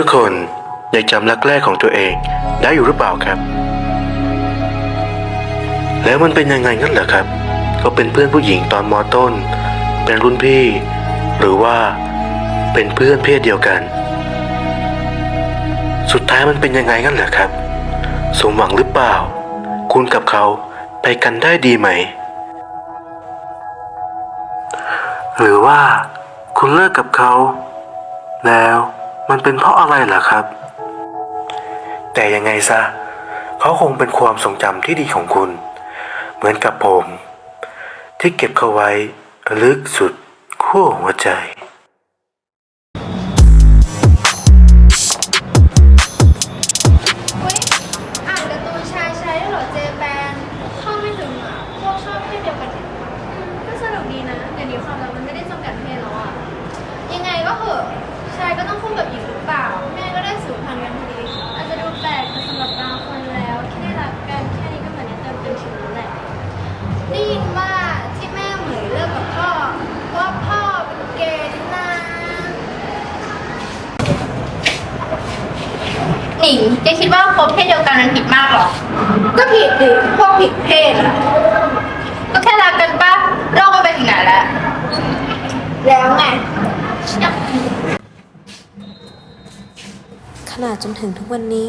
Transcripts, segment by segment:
ทุกคนยังจำรักแรกของตัวเองได้อยู่หรือเปล่าครับ แล้วมันเป็นยังไงงั้นเหรอครับ ก็เป็นเพื่อนผู้หญิงตอนมอต้น เป็นรุ่นพี่ หรือว่าเป็นเพื่อนเพศเดียวกัน สุดท้ายมันเป็นยังไงงั้นเหรอครับสมหวังหรือเปล่า คุณกับเขาไปกันได้ดีไหม หรือว่าคุณเลิกกับเขา แล้ว มันเป็นเพราะอะไรล่ะครับ แต่ยังไงซะเขาคงเป็นความทรงจำที่ดีของคุณ เหมือนกับผม ที่เก็บเขาไว้ลึกสุดขั้วหัวใจเฮ้ยอ่านการ์ตูนชายใช้ด้วยเหรอเจแปนเข้าไม่ถึงอะ พวกชอบเพศเดียวกันเนี่ยก็สนุกดีนะเดี๋ยวนี้ความรักมันไม่ได้จำกัดเพศแล้วอะ ยังไงก็เหอะ ชายก็ต้องคู่กับหญิงหรือเปล่า แม่ก็ได้สูญพันธุ์กันพอดี อาจจะดูแปลกแต่สำหรับบางคนแล้วที่ได้รักกันแค่นี้ก็เหมือนได้เติมเต็มชีวิตแล้วแหละ ได้ยินว่าที่แม่เหมยเลิกกับพ่อเพราะว่าพ่อเป็นเกย์นี่นา ห นิงแกคิดว่าคบเพศเดียวกันมันผิดมากเหรอ ก็ผิดดิพวกผิดเพศอะก็แค่รักกันปะโลกมันไปถึงไหนแล้ว แล้วไง ขนาดจนถึงทุกวันนี้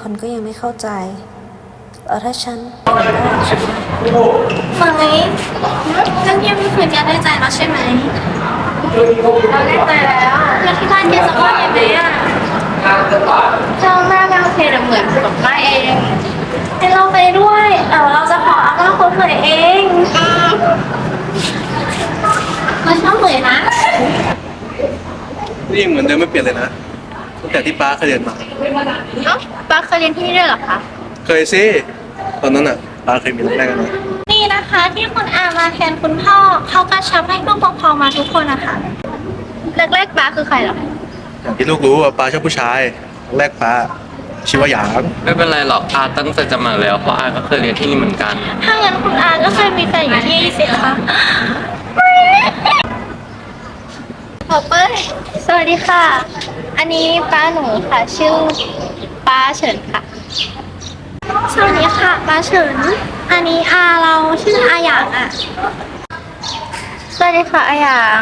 คนก็ยังไม่เข้าใจแล้วถ้าฉันไหมนั่นยังไม่คืนแกได้ใจแล้วใช่ไหมเราได้ใจแล้วแล้วที่บ้านแกจะว่ายังไงอะ เจ้าหน้าแมวเพจเหมือนกับแม่เองให้เราไปด้วยเออเราจะขออาม่าคนเหมยเองเราชอบเหมยนะนี่ยังเหมือนเดิมไม่เปลี่ยนเลยนะตั้งแต่ที่ป้าเคยเรียนมา เอ้าป้าเคยเรียนที่นี่ด้วยเหรอคะ เคยสิตอนนั้นอะป้าเคยมีรักแรกกันนะนี่นะคะที่คุณอามาแทนคุณพ่อเขากระชับให้ผู้ปกครองมาทุกคนนะคะแรกๆป้าคือใครเหรออย่าง ที่ลูกรู้ว่าป้าชอบผู้ชายแรกป้าชื่อว่าหยางไม่เป็นไรหรอกอาตั้งใจจะมาแล้วเพราะอาก็เคยเรียนที่นี่เหมือนกัน ถ้างั้นคุณอาก็เคยมีแฟนอยู่ที่นี่สิคะขอเปิ้ลสวัสดีค่ะ อันนี้ป้าหนูค่ะ ชื่อป้าเฉินค่ะ สวัสดีค่ะป้าเฉิน อันนี้อาเราชื่ออาหยางอะ สวัสดีค่ะอาหยาง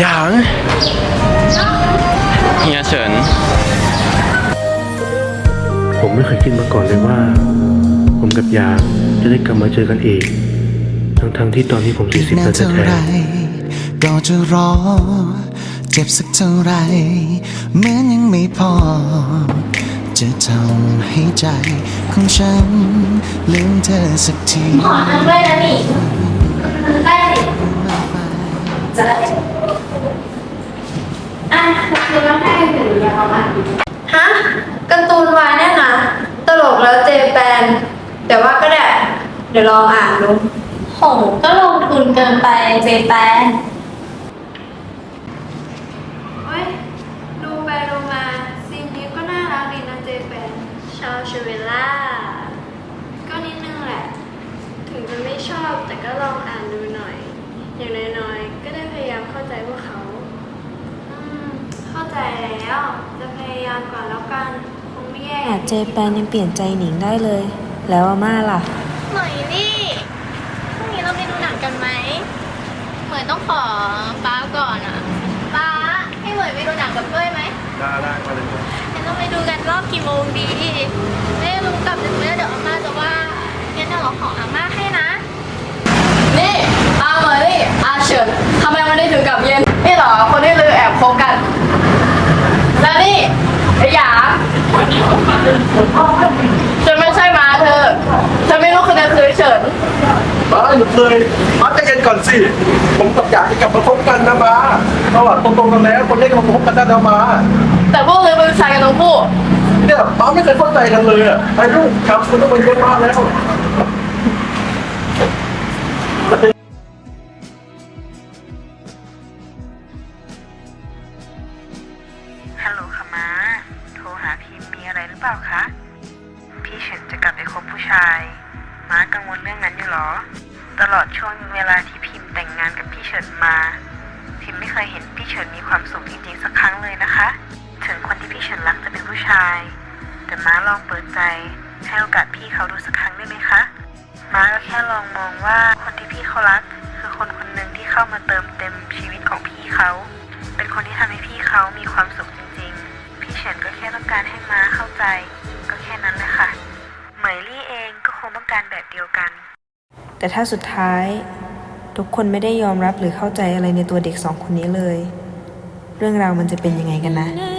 หยางเฮียเฉิน ผมไม่เคยคิดมาก่อนเลยว่า ผมกับหยางจะได้กลับมาเจอกันอีก ทั้งๆที่ตอนนี้ผมสี่สิบนาแล้วนเท่าแท้ไรก็จะรอ เจ็บสักเท่าไรเหมือนยังไม่พอ จะทำให้ใจของฉันลืมเธอสักทีขออันด้วยนะนี่ได้จะได้อะ คือมาให้หนึ่งยาวมาฮะการ์ตูนวายแน่นะ ตลกแล้วเจแปน แต่ว่าก็ได้เดี๋ยวลองอ่านดูโหก็ลงทุนเกินไปเจแปนเฮ้ยดูไปดูมาซีนนี้ก็น่ารักดีนะเจแปนชอบชเวล่า ก็นิดนึงแหละ ถึงจะไม่ชอบแต่ก็ลองอ่านดูหน่อย อย่างน้อยๆ ก็ได้พยายามเข้าใจพวกเขา อืม เข้าใจแล้ว จะพยายามก่อนแล้วกัน คงไม่แย่อาจเจแปนยังเปลี่ยนใจหนิงได้เลย แล้วอาม่าล่ะ หน่อยนี่พรุ่งนี้เราไปดูหนังกันไหม เหมือนต้องขอป้าก่อนอะ ป้าให้เหมยไปดูหนังกับเป้ยไหมได้ได้มาเลยงั้นเราไปดูกันรอบกี่โมงดี ไม่รู้กลับดึกไหมเดี๋ยวอาม่าจะว่างั้นเดี๋ยวเราขออาม่าให้นะ นี่อาเหมยนี่อาเฉินทำไมวันนี้ถึงกลับเย็น นี่เหรอ คนที่ลือแอบคบกัน แล้วนี่ไอ้หยา ฉันไม่ใช่ม้าเธอฉันไม่รู้คือเธอคือเฉินมาหยุดเลยมาใจเย็นก่อนสิ ผมกับอยากจะกลับมาพบกันนะมาเพราะว่าตรงๆกันแล้ว คนนี้กลับมาพบกันได้แล้วมาแต่พวกลือเป็นชายกันทั้งคู่เนี่ยป้าไม่เคยเข้าใจกันเลยอะไอ้ลูกครับคุณต้องไปเยอะมากแล้วฮัลโหลค่ะ เปล่าคะ พี่เฉินจะกลับไปคบผู้ชาย ม้ากังวลเรื่องนั้นอยู่หรอ ตลอดช่วงเวลาที่พิมพ์แต่งงานกับพี่เฉินมาทิมไม่เคยเห็นพี่เฉินมีความสุขจริงๆสักครั้งเลยนะคะ ถึงคนที่พี่เฉินรักจะเป็นผู้ชาย แต่ม้าลองเปิดใจ ให้โอกาสพี่เขาดูสักครั้งได้ไหมคะ ม้าก็แค่ลองมองว่าคนที่พี่เขารัก คือคนคนหนึ่งที่เข้ามาเติมเต็มชีวิตของพี่เขา เป็นคนที่ทำให้พี่เขามีความสุข ใจก็แค่นั้นเลยค่ะ เหมยลี่เองก็คงต้องการแบบเดียวกัน แต่ถ้าสุดท้าย ทุกคนไม่ได้ยอมรับหรือเข้าใจอะไรในตัวเด็กสองคนนี้เลย เรื่องราวมันจะเป็นยังไงกันนะนะ